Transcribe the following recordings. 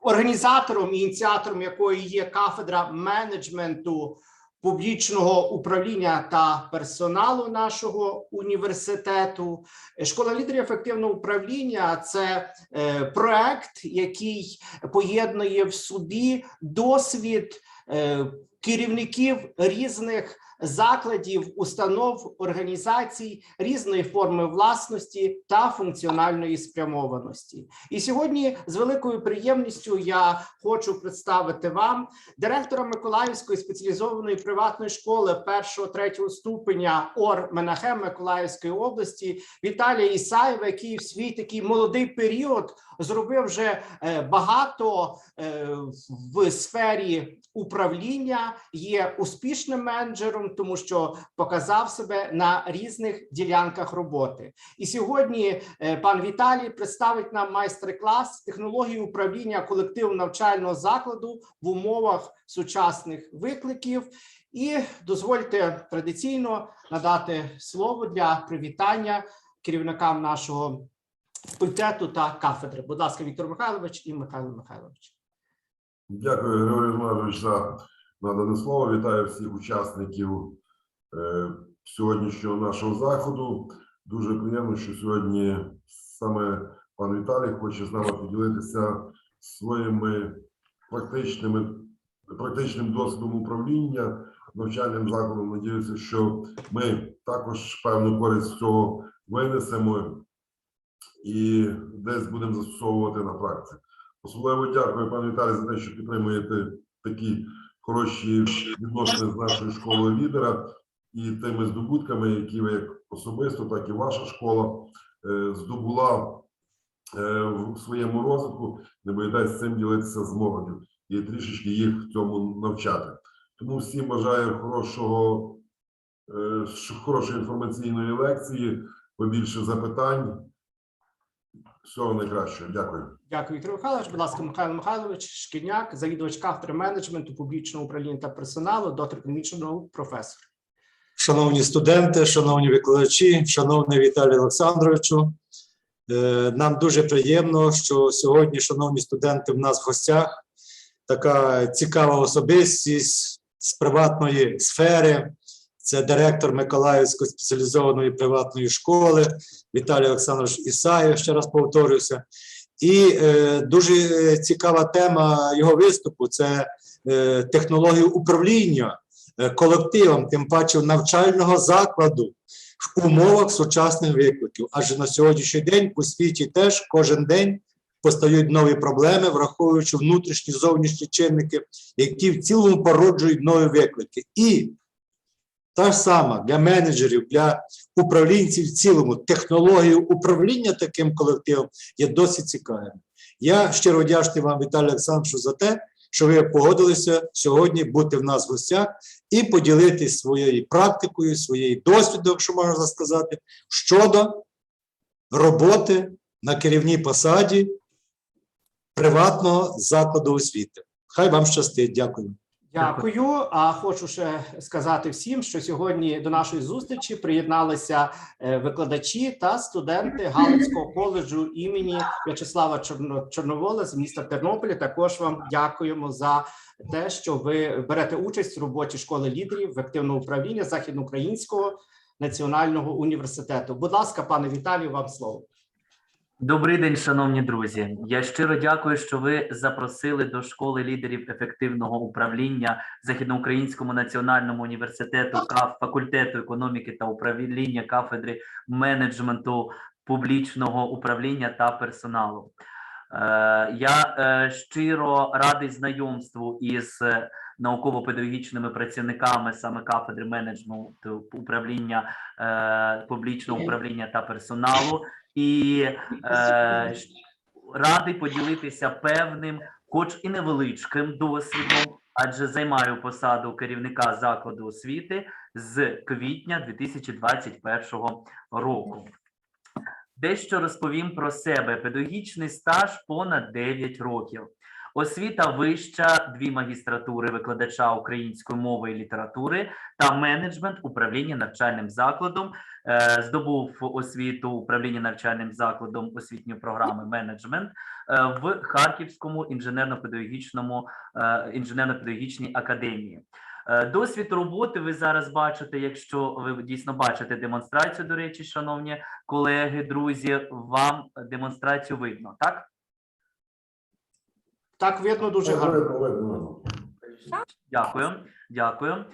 організатором і ініціатором якої є кафедра менеджменту публічного управління та персоналу нашого університету. Школа лідерів ефективного управління це е, проект, який поєднує в собі досвід керівників різних закладів, установ, організацій різної форми власності та функціональної спрямованості. І сьогодні з великою приємністю я хочу представити вам директора Миколаївської спеціалізованої приватної школи першого третього ступеня ОР Менахем Миколаївської області Віталія Ісаєва, який в свій такий молодий період зробив вже е, багато е, в сфері управління, є успішним менеджером, тому що показав себе на різних ділянках роботи. І сьогодні е, пан Віталій представить нам майстер-клас технології управління колективу навчального закладу в умовах сучасних викликів. І дозвольте традиційно надати слово для привітання керівникам нашого факультету та кафедри. Будь ласка, Віктор Михайлович і Михайло Михайлович. Дякую, Григорій Романович, за надане слово. Вітаю всіх учасників е, сьогоднішнього нашого заходу. Дуже приємно, що сьогодні саме пан Віталій хоче з нами поділитися своїми практичними практичним досвідом управління навчальним закладом. Надіюся, що ми також певну користь цього винесемо і десь будемо застосовувати на практиці. Особливо дякую, пане Віталій, за те, що підтримуєте такі хороші відносини з нашою школою лідера і тими здобутками, які ви як особисто, так і ваша школа е, здобула е, в своєму розвитку. Не боїтесь цим ділитися з молоддю і трішечки їх в цьому навчати. Тому всім бажаю хорошого, е, хорошої інформаційної лекції, побільше запитань. Всього найкращого. Дякую. Дякую, Віктор Михайлович. Будь ласка, Михайло Михайлович Шкільняк, завідувач кафедри менеджменту публічного управління та персоналу, доктор економічних наук, професор. Шановні студенти, шановні викладачі, шановний Віталій Олександровичу, е, нам дуже приємно, що сьогодні, шановні студенти, в нас в гостях така цікава особистість з приватної сфери. Це директор Миколаївської спеціалізованої приватної школи Віталій Олександрович Ісаєв, ще раз повторюся. І е, дуже цікава тема його виступу це е, технології управління е, колективом, тим паче навчального закладу в умовах сучасних викликів. Адже на сьогоднішній день у світі теж кожен день постають нові проблеми, враховуючи внутрішні зовнішні чинники, які в цілому породжують нові виклики. І та ж сама для менеджерів, для управлінців в цілому, технологія управління таким колективом є досить цікавими. Я щиро вдячний вам, Віталій Олександровичу, за те, що ви погодилися сьогодні бути в нас в гостях і поділитися своєю практикою, своєю досвідом, якщо можна сказати, щодо роботи на керівній посаді приватного закладу освіти. Хай вам щастить. Дякую. Дякую. А хочу ще сказати всім, що сьогодні до нашої зустрічі приєдналися е, викладачі та студенти Галицького коледжу імені В'ячеслава Чорно- Чорновола з міста Тернополя. Також вам дякуємо за те, що ви берете участь у роботі школи лідерів в активного управління Західноукраїнського національного університету. Будь ласка, пане Віталію, вам слово. Добрий день, шановні друзі. Я щиро дякую, що ви запросили до школи лідерів ефективного управління Західноукраїнському національному університету КАФ факультету економіки та управління кафедри менеджменту публічного управління та персоналу. Е, Я е, щиро радий знайомству із е, науково-педагогічними працівниками саме кафедри менеджменту управління публічного управління та персоналу. І е, радий поділитися певним, хоч і невеличким досвідом, адже займаю посаду керівника закладу освіти з квітня 2021 року. Дещо розповім про себе. Педагогічний стаж понад 9 років. Освіта вища, дві магістратури викладача української мови і літератури та менеджмент управління навчальним закладом. Е, Здобув освіту управління навчальним закладом освітньої програми менеджмент е, в Харківському інженерно-педагогічному е, інженерно-педагогічній академії. Досвід роботи ви зараз бачите, якщо ви дійсно бачите демонстрацію, до речі, шановні колеги, друзі, вам демонстрацію видно, так? Так видно дуже гарно. Дякую, дякую е,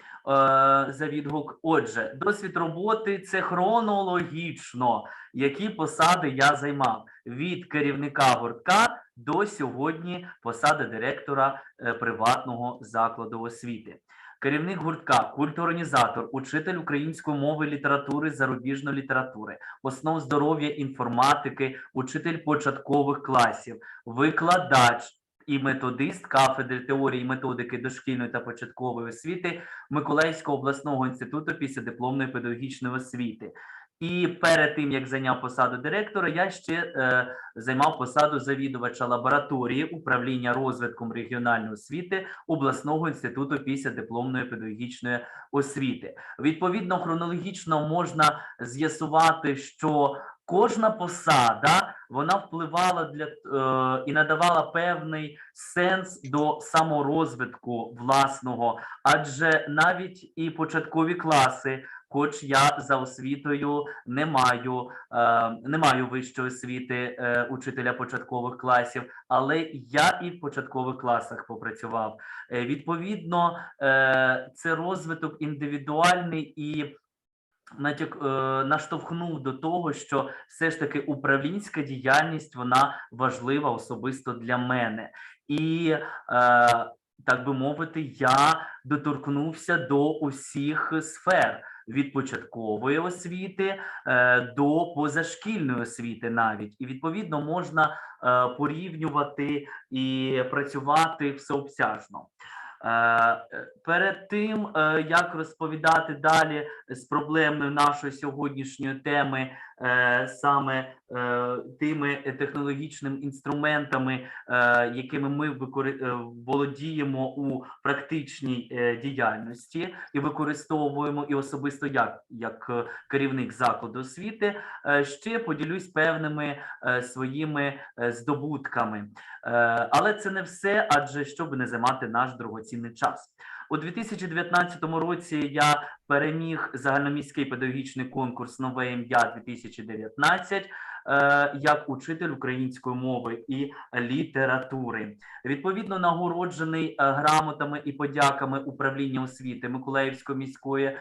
за відгук. Отже, досвід роботи це хронологічно, які посади я займав від керівника гуртка до сьогодні посади директора е, приватного закладу освіти. Керівник гуртка, культурорганізатор, учитель української мови літератури, зарубіжної літератури, основ здоров'я інформатики, учитель початкових класів, викладач і методист кафедри теорії і методики дошкільної та початкової освіти Миколаївського обласного інституту післядипломної педагогічної освіти. І перед тим як зайняв посаду директора, я ще е, займав посаду завідувача лабораторії управління розвитком регіональної освіти обласного інституту післядипломної педагогічної освіти. Відповідно, хронологічно можна з'ясувати, що кожна посада вона впливала для е, і надавала певний сенс до саморозвитку власного, адже навіть і початкові класи. Хоч я за освітою не маю, е, не маю вищої освіти е, учителя початкових класів, але я і в початкових класах попрацював. Е, відповідно, е, це розвиток індивідуальний і натяк, е, наштовхнув до того, що все ж таки управлінська діяльність вона важлива особисто для мене. І е, так би мовити, я доторкнувся до усіх сфер від початкової освіти е, до позашкільної освіти, навіть і відповідно можна е, порівнювати і працювати всеобсяжно. Перед тим як розповідати далі з проблемою нашої сьогоднішньої теми, е, саме е, тими технологічними інструментами, е, якими ми володіємо у практичній діяльності і використовуємо і особисто як, як керівник закладу освіти, ще поділюсь певними своїми здобутками. Але це не все, адже щоб не займати наш дорогоцінний час. У 2019 році я переміг загальноміський педагогічний конкурс Нове ім'я 2019 е, як учитель української мови і літератури. Відповідно, нагороджений е, грамотами і подяками управління освіти Миколаївської міської е,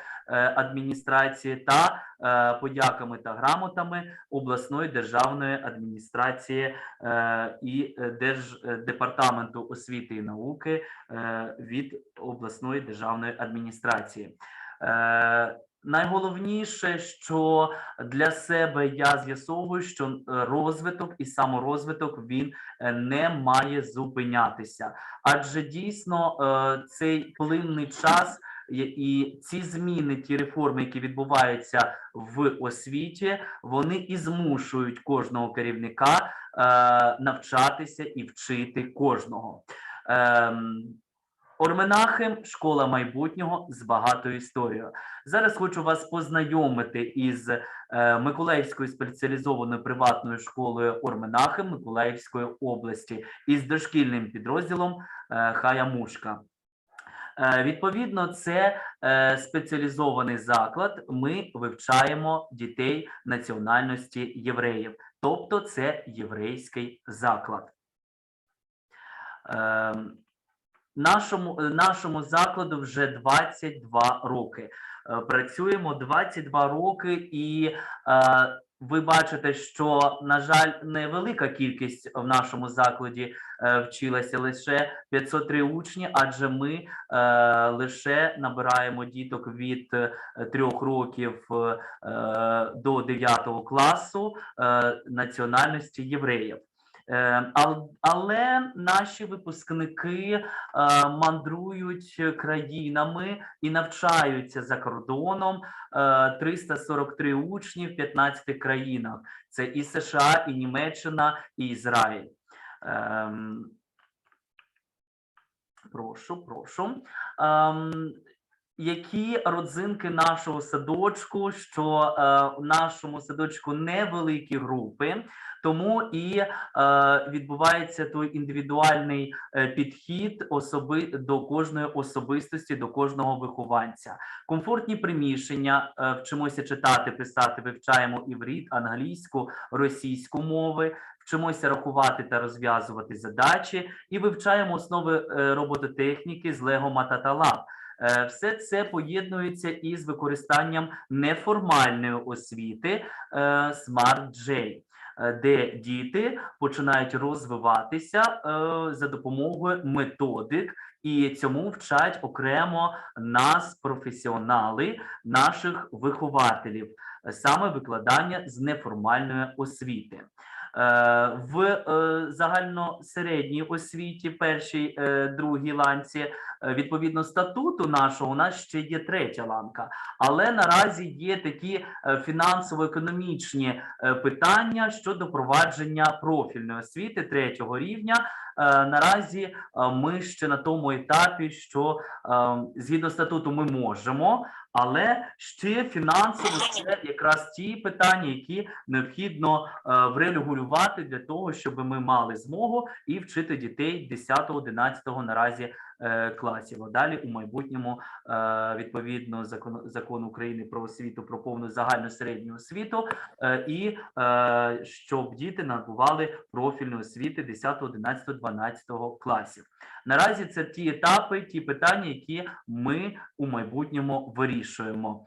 адміністрації та е, подяками та грамотами обласної державної адміністрації е, і е, Держдепартаменту освіти і науки е, від обласної державної адміністрації. Найголовніше, що для себе я з'ясовую, що е, розвиток і саморозвиток він е, не має зупинятися, адже дійсно е, цей плинний час і- ці зміни, ті реформи, які відбуваються в освіті, вони і змушують кожного керівника навчатися і вчити кожного. Ем, Орменахем школа майбутнього з багатою історією. Зараз хочу вас познайомити із е, Миколаївською спеціалізованою приватною школою Орменахем Миколаївської області із дошкільним підрозділом е, Хаямушка. Е, Відповідно, це спеціалізований заклад. Ми вивчаємо дітей національності євреїв, тобто це єврейський заклад. Нашому, е, нашому закладу вже 22 роки. Е, Працюємо 22 роки, і е, ви бачите, що, на жаль, невелика кількість в нашому закладі е, вчилася лише 503 учні, адже ми е, лише набираємо діток від е, трьох років е, до 9 класу е, національності євреїв. Е, ал- Але наші випускники е, мандрують країнами і навчаються за кордоном. Е, 343 учні в 15 країнах. Це і США, і Німеччина, і Ізраїль. Ем, Прошу, прошу. Ем, які родзинки нашого садочку, що е, у нашому садочку невеликі групи, тому і е, відбувається той індивідуальний е, підхід особи до кожної особистості, до кожного вихованця. Комфортні приміщення, е, вчимося читати, писати, вивчаємо іврит, англійську, російську мови. Вчимося рахувати та розв'язувати задачі і вивчаємо основи е, робототехніки з Matata Е, Все це поєднується із використанням неформальної освіти е, Smart J, е, де діти починають розвиватися е, за допомогою методик, і цьому вчать окремо нас, професіонали, наших вихователів, е, саме викладання з неформальної освіти. Е, В е, загальносередній освіті, першій, е, другій ланці, відповідно статуту нашого, у нас ще є третя ланка. Але наразі є такі фінансово-економічні питання щодо провадження профільної освіти третього рівня. Наразі ми ще на тому етапі, що е, згідно статуту ми можемо, але ще фінансово це якраз ті питання, які необхідно е, врегулювати для того, щоб ми мали змогу і вчити дітей 10-11 наразі класів. А далі у майбутньому е, відповідно закон, закону України про освіту про повну загальну середню освіту, е, і е, щоб діти набували профільну освіти 10, 11, 12 класів. Наразі це ті етапи, ті питання, які ми у майбутньому вирішуємо.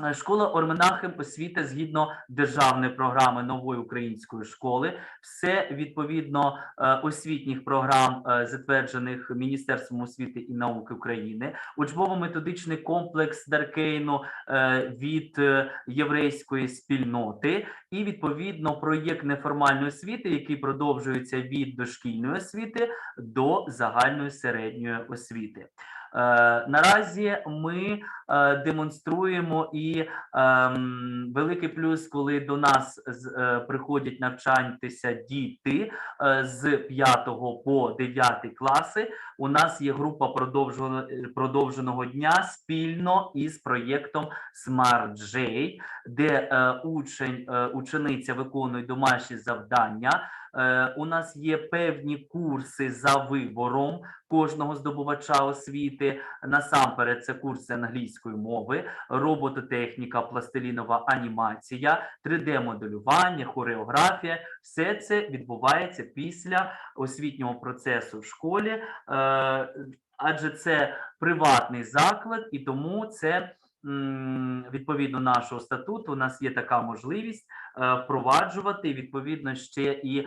Е, Школа Орминахем освіта згідно державної програми нової української школи, все відповідно е, освітніх програм, е, затверджених Міністерством освіти і науки України, учбово-методичний комплекс Даркейну від єврейської спільноти, і відповідно проєкт неформальної освіти, який продовжується від дошкільної освіти до загальної середньої освіти. Е, Наразі ми е, демонструємо і ем, великий плюс, коли до нас е, приходять навчатися діти з 5 по 9 класи. У нас є група продовженого, дня спільно із проєктом Smart J, де учень, учениця виконує домашні завдання. Е, у нас є певні курси за вибором кожного здобувача освіти. Насамперед, це курси англійської мови, робототехніка, пластилінова анімація, 3D-моделювання, хореографія. Все це відбувається після освітнього процесу в школі, е, адже це приватний заклад, і тому це. Відповідно нашого статуту, у нас є така можливість е, впроваджувати відповідно ще і е,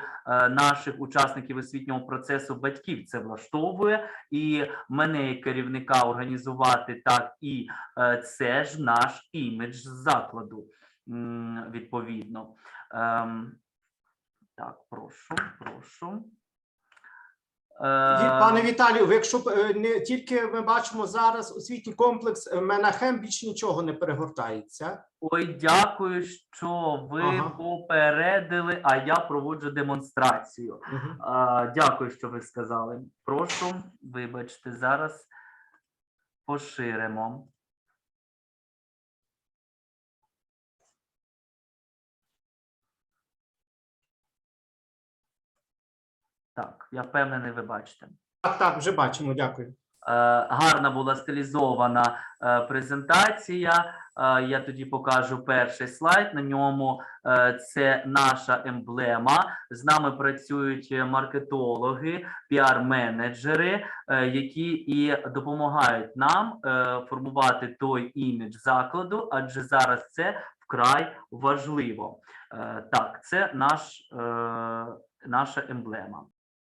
наших учасників освітнього процесу батьків це влаштовує, і мене як керівника організувати так, і е, це ж наш імідж закладу. Відповідно. Ем, Так, прошу, прошу. Е, Пане Віталію, якщо е, не тільки ми бачимо зараз освітній комплекс е, Менахем, більш нічого не перегортається. Ой, дякую, що ви Ага. попередили, а я проводжу демонстрацію. Ага. А, дякую, що ви сказали. Прошу, вибачте, зараз поширимо. Я впевнений, ви бачите. Так, так, вже бачимо, дякую. Е, гарна була стилізована е, презентація. Е, Я тоді покажу перший слайд. На ньому це наша емблема. З нами працюють маркетологи, піар-менеджери, які і допомагають нам формувати той імідж закладу, адже зараз це вкрай важливо. Так, це наш, наша емблема.